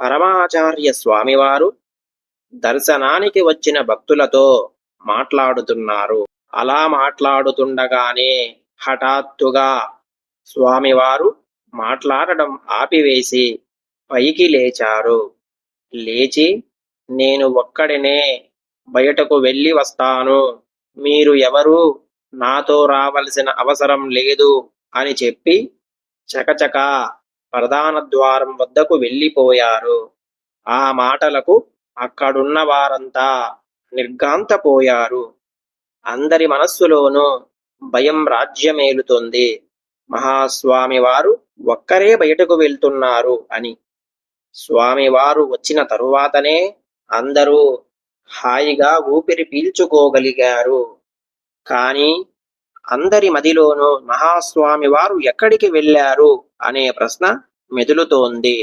పరమాచార్య స్వామివారు దర్శనానికి వచ్చిన భక్తులతో మాట్లాడుతున్నారు. అలా మాట్లాడుతుండగానే హఠాత్తుగా స్వామివారు మాట్లాడడం ఆపివేసి పైకి లేచారు. లేచి నేను ఒక్కడినే బయటకు వెళ్ళి వస్తాను. మీరు ఎవరు? నాతో రావలసిన అవసరం లేదు అని చెప్పి చకచక ప్రధాన ద్వారం వద్దకు వెళ్ళిపోయారు. ఆ మాటలకు అక్కడున్న వారంతా నిర్గాంతపోయారు అందరి మనస్సులోనూ భయం రాజ్యమేలుతోంది. మహాస్వామి వారు ఒక్కరే బయటకు వెళ్తున్నారు అని. స్వామివారు వచ్చిన తరువాతనే అందరూ హాయిగా ఊపిరి పీల్చుకోగలిగారు. కానీ అందరి మదిలోనూ మహాస్వామి వారు ఎక్కడికి వెళ్ళారు అనే ప్రశ్న మెదులుతోంది.